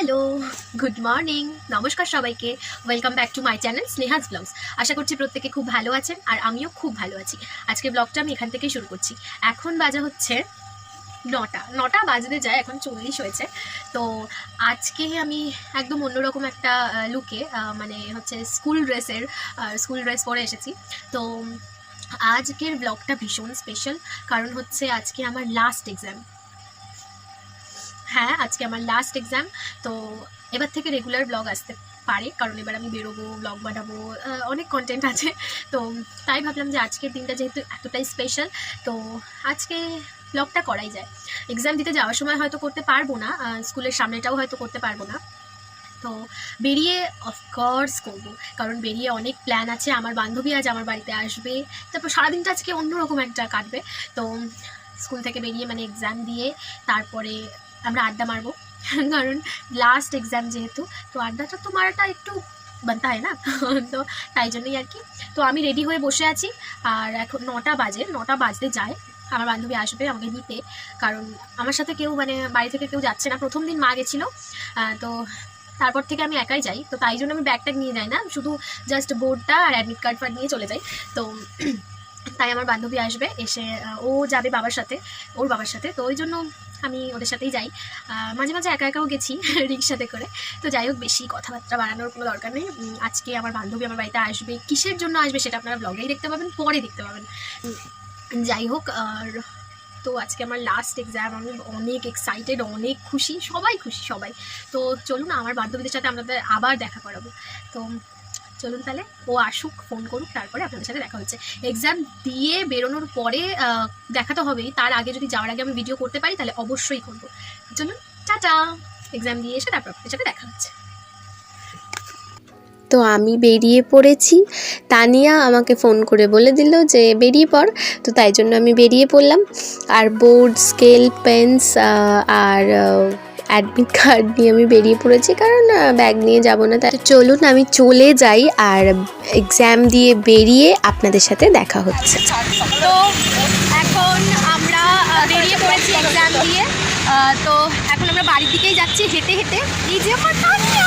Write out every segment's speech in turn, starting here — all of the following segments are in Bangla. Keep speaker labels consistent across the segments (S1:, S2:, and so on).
S1: হ্যালো গুড মর্নিং নমস্কার সবাইকে। Welcome back to my channel Sneha's vlogs আশা করছি প্রত্যেকে খুব ভালো আছেন আর আমিও খুব ভালো আছি। আজকে ব্লগটা আমি এখান থেকেই শুরু করছি। এখন বাজা হচ্ছে নটা। নটা বাজতে যায়, এখন চল্লিশ হয়েছে। তো আজকে আমি একদম অন্যরকম একটা লুকে মানে হচ্ছে স্কুল ড্রেসের স্কুল ড্রেস পরে এসেছি। তো আজকের ব্লগটা ভীষণ স্পেশাল কারণ হচ্ছে আজকে আমার লাস্ট এক্সাম হ্যাঁ আজকে আমার লাস্ট এক্সাম তো এবার থেকে রেগুলার ব্লগ আসতে পারে, কারণ এবার আমি বেরোবো ব্লগ বানাবো অনেক কন্টেন্ট আছে। তো তাই ভাবলাম যে আজকের দিনটা যেহেতু এতটাই স্পেশাল তো আজকে ব্লগটা করাই যায়। এক্সাম দিতে যাওয়ার সময় হয়তো করতে পারব না স্কুলের সামনেটাও হয়তো করতে পারব না। তো বেরিয়ে অফকোর্স করব, কারণ বেরিয়ে অনেক প্ল্যান আছে, আমার বান্ধবী আজ আমার বাড়িতে আসবে, তারপর সারাদিনটা আজকে অন্যরকম একটা কাটবে। তো স্কুল থেকে বেরিয়ে মানে এক্সাম দিয়ে, তারপরে আমরা আড্ডা মারবো। কারণ লাস্ট এক্সাম যেহেতু, তো আড্ডাটা তো মারাটা একটু বানতে হয় না? তো তাই জন্যই আর কি। তো আমি রেডি হয়ে বসে আছি। আর এখন নটা বাজে, নটা বাজতে যায়। আমার বান্ধবী আসবে আমাকে নিতে। কারণ আমার সাথে কেউ মানে বাড়ি থেকে কেউ যাচ্ছে না। প্রথম দিন মা গেছিল। তো তারপর থেকে আমি একাই যাই। তো তাই জন্য আমি ব্যাগ ট্যাগ নিয়ে যাই না। শুধু জাস্ট বোর্ডটা আর অ্যাডমিট কার্ড ফার্ড নিয়ে চলে যাই। তো তাই আমার বান্ধবী আসবে। এসে ও যাবে বাবার সাথে, ওর বাবার সাথে। তো ওই জন্য আমি ওদের সাথেই যাই। মাঝে মাঝে একা একাও গেছি রিক্সাতে করে। তো যাই হোক, বেশি কথাবার্তা বাড়ানোর কোনো দরকার নেই। আজকে আমার বান্ধবী আমার বাড়িতে আসবে। কিসের জন্য আসবে সেটা আপনারা ব্লগেই দেখতে পাবেন, পরে দেখতে পাবেন। যাই হোক, আর তো আজকে আমার লাস্ট এক্সাম আমি অনেক এক্সাইটেড অনেক খুশি, সবাই খুশি, সবাই। তো চলুন, আমার বান্ধবীদের সাথে আমাদের আবার দেখা করাবো। তো চলুন তাহলে ও আসুক ফোন করুক, তারপরে আপনাদের সাথে দেখা হচ্ছে। এক্সাম দিয়ে বেরোনোর পরে দেখা তো হবেই। তার আগে যদি যাওয়ার আগে আমি ভিডিও করতে পারি, তাহলে অবশ্যই করব। চলুন, টাটা! এক্সাম দিয়ে এসে তারপর আপনাদের সাথে দেখা হচ্ছে।
S2: তো আমি বেরিয়ে পড়েছি। তানিয়া আমাকে ফোন করে বলে দিল যে, বেরিয়ে পড়। তো তাই জন্য আমি বেরিয়ে পড়লাম। আর বোর্ড স্কেল পেন্স আর অ্যাডমিট কার্ড নিয়ে আমি বেরিয়ে পড়েছি। কারণ ব্যাগ নিয়ে যাব না। তাই চলুন আমি চলে যাই আর এক্সাম দিয়ে বেরিয়ে আপনাদের সাথে দেখা হচ্ছে।
S1: তো এখন আমরা বেরিয়ে পড়েছি এক্সাম দিয়ে। তো এখন আমরা বাড়ির দিকেই যাচ্ছি হেঁটে হেঁটে। এই যে আমার তানিয়া!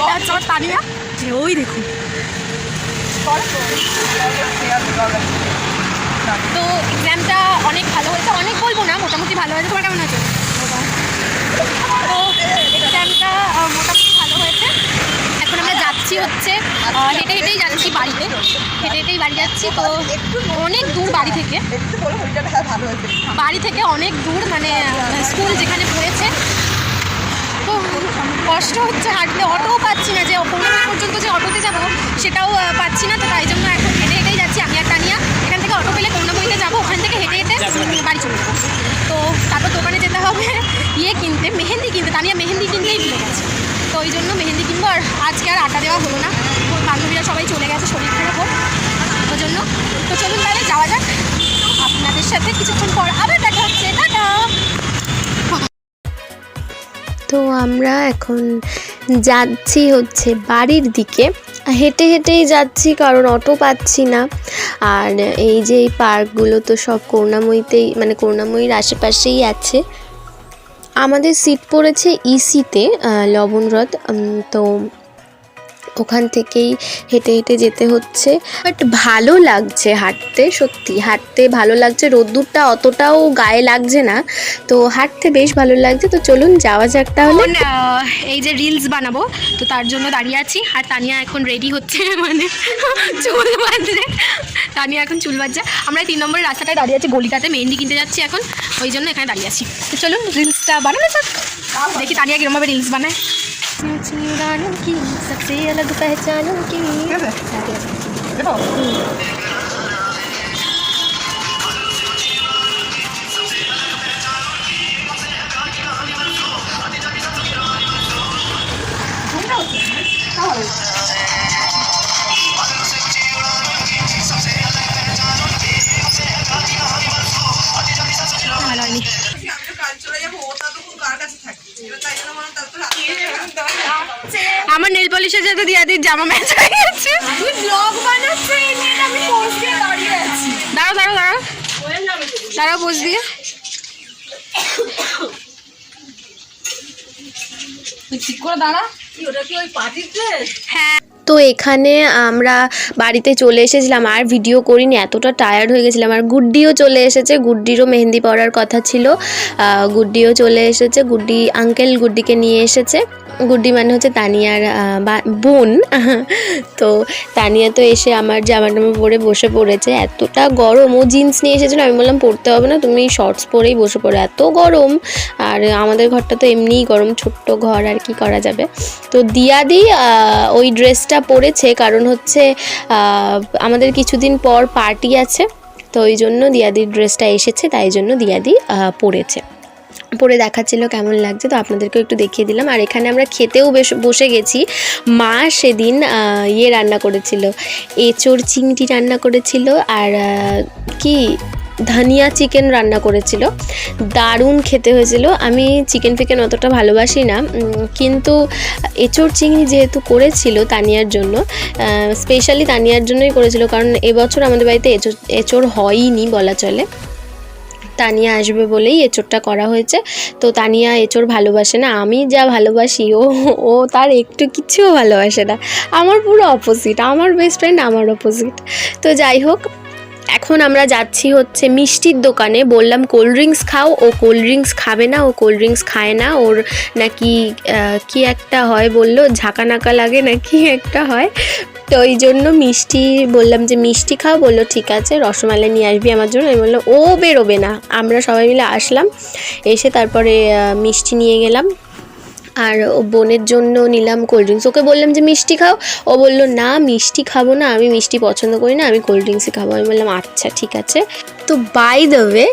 S1: এটা হচ্ছে আমার তানিয়া। যে ওই দেখুন। তো এক্সামটা অনেক ভালো হয়েছে। অনেক বলব না মোটামুটি ভালো হয়েছে। তোমার কেমন হয়েছে তো এক্সামটা মোটামুটি ভালো হয়েছে এখন আমরা যাচ্ছি হচ্ছে। হেঁটে হেঁটেই যাচ্ছি বাড়িতে। হেঁটে হেঁটেই বাড়ি যাচ্ছি। তো অনেক দূর বাড়ি থেকে। বাড়ি থেকে অনেক দূর মানে স্কুল যেখানে পড়েছে। তো কষ্ট হচ্ছে হাঁটতে। অটোও পাচ্ছি না যে পৌনে পর্যন্ত যে অটোতে যাব সেটাও পাচ্ছি না। তো তাই জন্য এখন হেঁটে হেঁটেই যাচ্ছি। আমি আর তানিয়া। এখান থেকে অটো পেলে কন্যাময়ীতে যাব। ওখান থেকে হেঁটে হেঁটে বাড়ি চলে যাব। তো তারপর দোকানে যেতে হবে। ইয়ে কিনতে মেহেন্দি কিনতে। তানিয়া মেহেন্দি কিনতেই ভুলে গেছে। ওই জন্য মেহেন্দি কিনবো, আর আজকে আর আটা দেওয়া হলো না। ওর বান্ধবীরা সবাই চলে গেছে শরীর খারাপ ওই জন্য। তো চলুন তাহলে যাওয়া যাক। আপনাদের সাথে কিছুক্ষণ পর আবার দেখা হচ্ছে। টাটা!
S2: তো আমরা এখন যাচ্ছি হচ্ছে বাড়ির দিকে। হেঁটে হেঁটেই যাচ্ছি, কারণ অটো পাচ্ছি না। আর এই যে এই পার্কগুলো তো সব করুণাময়ীতেই মানে করুণাময়ীর আশেপাশেই আছে। আমাদের সিট পড়েছে ইসিতে লবণ রথ তো ওখান থেকেই হেঁটে হেঁটে যেতে হচ্ছে। বাট ভালো লাগছে হাঁটতে, সত্যি। হাঁটতে ভালো লাগছে। রোদ্দুরটা অতটাও গায়ে লাগছে না। তো হাঁটতে বেশ ভালো লাগছে। তো চলুন যাওয়া যাক তাহলে।
S1: এই যে রিলস বানাবো, তো তার জন্য দাঁড়িয়ে আছি। আর তানিয়া এখন রেডি হচ্ছে মানে চুল বাঁধছে তানিয়া এখন চুল বাঁধছে। আমরা তিন নম্বরের রাস্তাটায় দাঁড়িয়ে আছি, গলিটাতে, মেহেন্দি কিনতে যাচ্ছি এখন। ওই জন্য এখানে দাঁড়িয়ে আছি। তো চলুন রিলসটা বানানো যাক। দেখি তানিয়া কিরমভাবে রিলস বানায়। কি সবসে আলাদা পেহচানো কি ভালো হয়নি আমার নেল পলিশের সাথে দিয়াদির জামা ম্যাচ হয়ে গেছে। তুই ব্লগ বানাচ্ছিস আমি পোজ দিয়ে দাঁড়িয়ে আছি। দাঁড়াও দাঁড়াও দাঁড়াও। দাঁড়াও পোজ দিয়ে।
S3: তুই ঠিক করে দাঁড়া। ওটা কি ওই পার্টির ড্রেস
S2: তো এখানে আমরা বাড়িতে চলে এসেছিলাম। আর ভিডিও করিনি, এতটা টায়ার্ড হয়ে গেছিলাম। আর গুড্ডিও চলে এসেছে, গুড্ডিরও মেহেন্দি পড়ার কথা ছিল। গুড্ডিও চলে এসেছে, গুড্ডি আঙ্কেল গুড্ডিকে নিয়ে এসেছে। গুড্ডি মানে হচ্ছে তানিয়ার বোন। তো তানিয়া তো এসে আমার জামা টামা পরে বসে পড়েছে। এতটা গরম, ও জিন্স নিয়ে এসেছিল। আমি বললাম পরতে হবে না, তুমি শর্টস পরেই বসে পড়ো। এত গরম। আর আমাদের ঘরটা তো এমনিই গরম, ছোট্ট ঘর, আর কি করা যাবে? তো দিয়াদি ওই ড্রেসটা পরেছে কারণ হচ্ছে আমাদের কিছুদিন পর পার্টি আছে, তো ওই জন্য দিয়াদির ড্রেসটা এসেছে, তাই জন্য দিয়াদি পরেছে পরে দেখাচ্ছিল কেমন লাগছে, তো আপনাদেরকেও একটু দেখিয়ে দিলাম। আর এখানে আমরা খেতেও বেশ, বসে গেছি। মা সেদিন ইয়ে রান্না করেছিল, এঁচোড় চিংড়ি রান্না করেছিল, আর কি ধনিয়া চিকেন রান্না করেছিল। দারুণ খেতে হয়েছিল। আমি চিকেন ফিকেন অতটা ভালোবাসি না কিন্তু এঁচোড় চিংড়ি যেহেতু করেছিল তানিয়ার জন্য স্পেশালি তানিয়ার জন্যই করেছিল, কারণ এবছর আমাদের বাড়িতে এঁচোড় এঁচোড় হয়ইনি বলা চলে। তানিয়া আসবে বলেই এঁচোড়টা করা হয়েছে। তো তানিয়া এঁচোড় ভালোবাসে না, আমি যা ভালোবাসি, ও ও তার একটু কিচ্ছুও ভালোবাসে না। আমার পুরো অপোজিট আমার বেস্ট ফ্রেন্ড আমার অপোজিট তো যাই হোক এখন আমরা যাচ্ছি হচ্ছে মিষ্টির দোকানে। বললাম কোল্ড ড্রিঙ্কস খাও। ও কোল্ড ড্রিঙ্কস খাবে না, ও কোল্ড ড্রিঙ্কস খায় না। ওর নাকি কি একটা হয় বলল ঝাঁকানাকা লাগে না কি একটা হয়। তো ওই জন্য মিষ্টি, বললাম যে, মিষ্টি খাও। বলল, ঠিক আছে, রসমালাই নিয়ে আসবি আমার জন্য। আমি বললাম, ও বেরোবে না। আমরা সবাই মিলে আসলাম, এসে তারপরে মিষ্টি নিয়ে গেলাম। আর ও বোনের জন্য নিলাম কোল্ড ড্রিঙ্কস ওকে বললাম যে, মিষ্টি খাও? ও বলল, না, মিষ্টি খাব না, আমি মিষ্টি পছন্দ করি না, আমি কোল্ড ড্রিঙ্কসই খাব। আমি বললাম আচ্ছা ঠিক আছে। তো বাই দ্য ওয়ে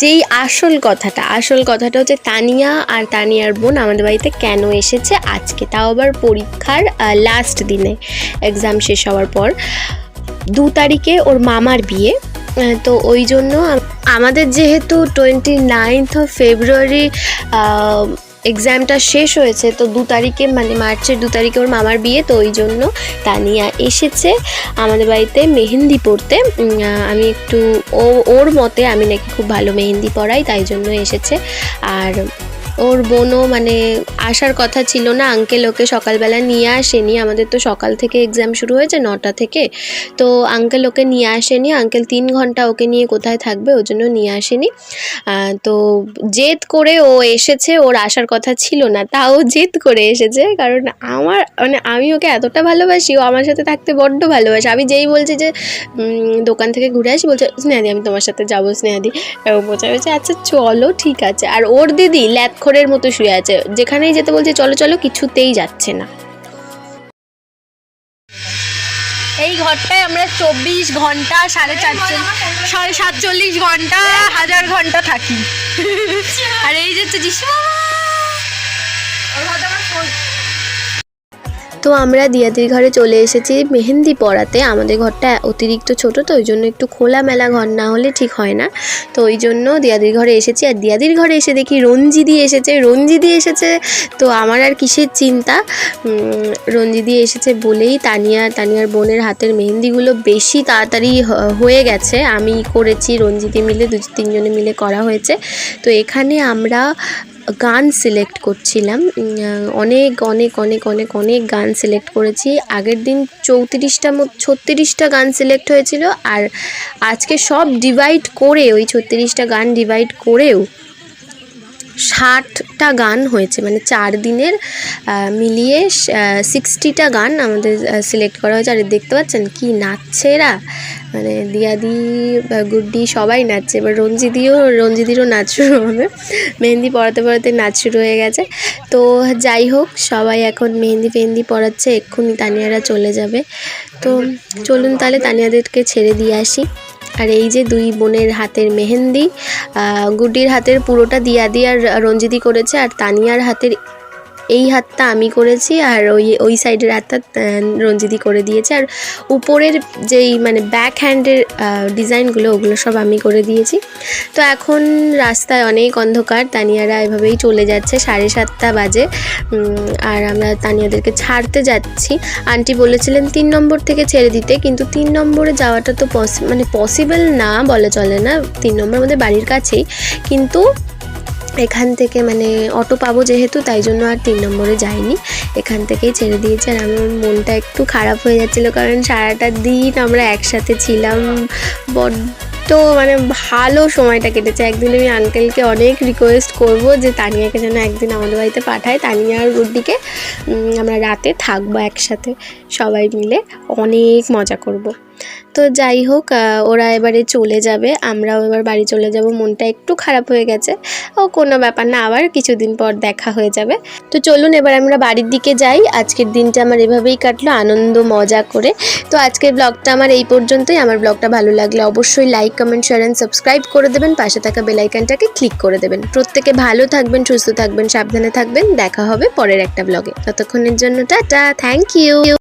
S2: যেই আসল কথাটা আসল কথাটা হচ্ছে তানিয়া আর তানিয়ার বোন আমাদের বাড়িতে কেন এসেছে আজকে? তাও আবার পরীক্ষার লাস্ট দিনে। এক্সাম শেষ হওয়ার পর। দু তারিখে ওর মামার বিয়ে। তো ওই জন্য আমাদের যেহেতু টোয়েন্টি নাইনথ ফেব্রুয়ারি এক্সামটা শেষ হয়েছে, তো দু তারিখে মানে মার্চের দু তারিখে ওর মামার বিয়ে, তো ওই জন্য তানিয়া এসেছে আমাদের বাড়িতে মেহেন্দি পড়তে আমি একটু ও, ওর মতে আমি নাকি খুব ভালো মেহেন্দি পড়াই তাই জন্য এসেছে। আর ওর বোনও মানে আসার কথা ছিল না। আঙ্কেল ওকে সকালবেলা নিয়ে আসেনি। আমাদের তো সকাল থেকে এক্সাম শুরু হয়েছে নটা থেকে। তো আঙ্কেল ওকে নিয়ে আসেনি। আঙ্কেল তিন ঘণ্টা ওকে নিয়ে কোথায় থাকবে ওর জন্য নিয়ে আসেনি। তো জেদ করে ও এসেছে। ওর আসার কথা ছিল না। তাও জেদ করে এসেছে। কারণ আমার মানে আমি ওকে এতটা ভালোবাসি, ও আমার সাথে থাকতে বড্ড ভালোবাসে। আমি যেই বলছি যে দোকান থেকে ঘুরে আসি, বলছে, স্নেহাদি, আমি তোমার সাথে যাব, স্নেহাদি। বলছে আমি আচ্ছা চলো, ঠিক আছে। আর ওর দিদি ল্যাথখোরের মতো শুয়ে আছে। যেখানেই যেতে বলছে চলো চলো কিছুতেই যাচ্ছে না।
S1: এই ঘরটায় আমরা চব্বিশ ঘণ্টা সাড়ে চারচল্লিশ সাড়ে সাতচল্লিশ ঘণ্টা হাজার ঘণ্টা থাকি। আর এই যে
S2: তো আমরা দিয়াদির ঘরে চলে এসেছি মেহেন্দি পড়াতে আমাদের ঘরটা অতিরিক্ত ছোট তো, ওই জন্য একটু খোলামেলা ঘর না হলে ঠিক হয় না। তো ওই জন্য দিয়াদির ঘরে এসেছি। আর দিয়াদির ঘরে এসে দেখি রঞ্জিদি এসেছে। রঞ্জিদি এসেছে তো আমার আর কিসের চিন্তা? রঞ্জিদি এসেছে বলেই তানিয়া, তানিয়ার বোনের হাতের মেহেন্দিগুলো বেশি তাড়াতাড়ি হয়ে গেছে। আমি করেছি, রঞ্জিদি মিলে দু তিনজনে মিলে করা হয়েছে। তো এখানে আমরা গান সিলেক্ট করছিলাম। অনেক অনেক অনেক অনেক অনেক গান সিলেক্ট করেছি। আগের দিন চৌত্রিশটা ছত্রিশটা গান সিলেক্ট হয়েছিল আর আজকে সব ডিভাইড করে ওই ছত্রিশটা গান ডিভাইড করেও ষাটটা গান হয়েছে মানে চার দিনের মিলিয়ে সিক্সটিটা গান আমাদের সিলেক্ট করা হয়েছে। আর দেখতে পাচ্ছেন কি নাচছে এরা? মানে দিয়াদি গুড্ডি সবাই নাচছে। এবার রঞ্জিদিও, রঞ্জিদিরও নাচ শুরু হবে। মেহেন্দি পড়াতে পড়াতে নাচ শুরু হয়ে গেছে। তো যাই হোক, সবাই এখন মেহেন্দি ফেহেন্দি পড়াচ্ছে, এক্ষুনি তানিয়ারা চলে যাবে। তো চলুন তাহলে তানিয়াদেরকে ছেড়ে দিয়ে আসি। আর এই যে দুই বোনের হাতের মেহেন্দি গুডির হাতের পুরোটা দিয়া দিয়ে আর রঞ্জিতি করেছে আর তানিয়ার হাতের এই হাতটা আমি করেছি আর ওই ওই সাইডের হাতটা রঞ্জিদি করে দিয়েছে। আর উপরের যেই মানে ব্যাক হ্যান্ডের ডিজাইনগুলো, ওগুলো সব আমি করে দিয়েছি। তো এখন রাস্তায় অনেক অন্ধকার। তানিয়ারা এভাবেই চলে যাচ্ছে, সাড়ে সাতটা বাজে। আর আমরা তানিয়াদেরকে ছাড়তে যাচ্ছি। আন্টি বলেছিলেন তিন নম্বর থেকে ছেড়ে দিতে, কিন্তু তিন নম্বরে যাওয়াটা তো পসি মানে পসিবল না বলা চলে না। তিন নম্বর আমাদের বাড়ির কাছেই। কিন্তু এখান থেকে মানে অটো পাবো যেহেতু, তাই জন্য আর তিন নম্বরে যাইনি। এখান থেকেই ছেড়ে দিয়েছে আর আমার মনটা একটু খারাপ হয়ে যাচ্ছিল, কারণ সারাটা দিন আমরা একসাথে ছিলাম। বড্ড মানে ভালো সময়টা কেটেছে। একদিন আমি আঙ্কেলকে অনেক রিকোয়েস্ট করব যে তানিয়াকে যেন একদিন আমাদের বাড়িতে পাঠায়। তানিয়া আর গুড্ডিকে আমরা রাতে থাকব একসাথে। সবাই মিলে অনেক মজা করব। তো যাই হোক ওরা এবারে চলে যাবে, আমরাও এবার বাড়ি চলে যাব। মনটা একটু খারাপ হয়ে গেছে। ও, কোনো ব্যাপার না, আবার কিছুদিন পর দেখা হয়ে যাবে। তো চলুন, এবার আমরা বাড়ির দিকে যাই। আজকের দিনটা আমার এভাবেই কাটলো, আনন্দ, মজা করে। তো আজকের ব্লগটা আমার এই পর্যন্তই। আমার ব্লগটা ভালো লাগলে অবশ্যই like comment share and subscribe করে দেবেন। পাশে থাকা বেলাইকানটাকে ক্লিক করে দেবেন। প্রত্যেকে ভালো থাকবেন, সুস্থ থাকবেন, সাবধানে থাকবেন। দেখা হবে পরের একটা ব্লগে ততক্ষণের জন্য, টাটা থ্যাংক ইউ